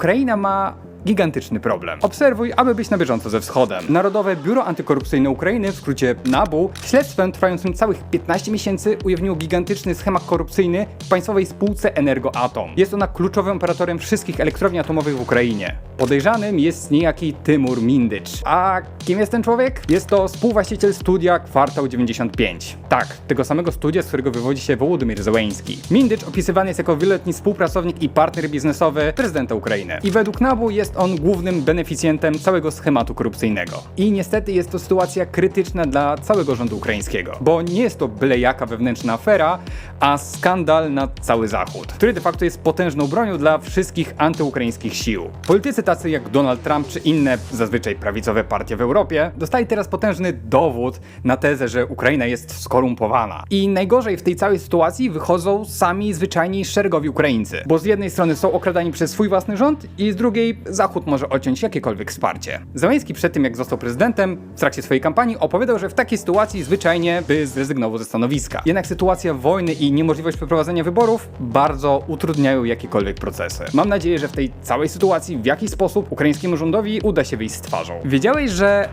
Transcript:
Ukraina ma gigantyczny problem. Obserwuj, aby być na bieżąco ze wschodem. Narodowe Biuro Antykorupcyjne Ukrainy, w skrócie NABU, śledztwem trwającym całych 15 miesięcy ujawniło gigantyczny schemat korupcyjny w państwowej spółce Energoatom. Jest ona kluczowym operatorem wszystkich elektrowni atomowych w Ukrainie. Podejrzanym jest niejaki Tymur Mindycz. A kim jest ten człowiek? Jest to współwłaściciel studia Kwartał 95. Tak, tego samego studia, z którego wywodzi się Wołodymyr Zełeński. Mindycz opisywany jest jako wieloletni współpracownik i partner biznesowy prezydenta Ukrainy. I według NABU jest on głównym beneficjentem całego schematu korupcyjnego. I niestety jest to sytuacja krytyczna dla całego rządu ukraińskiego, bo nie jest to byle jaka wewnętrzna afera, a skandal na cały Zachód, który de facto jest potężną bronią dla wszystkich antyukraińskich sił. Politycy tacy jak Donald Trump czy inne zazwyczaj prawicowe partie w Europie dostali teraz potężny dowód na tezę, że Ukraina jest skorumpowana. I najgorzej w tej całej sytuacji wychodzą sami zwyczajni szeregowi Ukraińcy, bo z jednej strony są okradani przez swój własny rząd i z drugiej Zachód może odciąć jakiekolwiek wsparcie. Załęski przed tym jak został prezydentem, w trakcie swojej kampanii opowiadał, że w takiej sytuacji zwyczajnie by zrezygnował ze stanowiska. Jednak sytuacja wojny i niemożliwość przeprowadzenia wyborów bardzo utrudniają jakiekolwiek procesy. Mam nadzieję, że w tej całej sytuacji w jakiś sposób ukraińskiemu rządowi uda się wyjść z twarzą. Wiedziałeś, że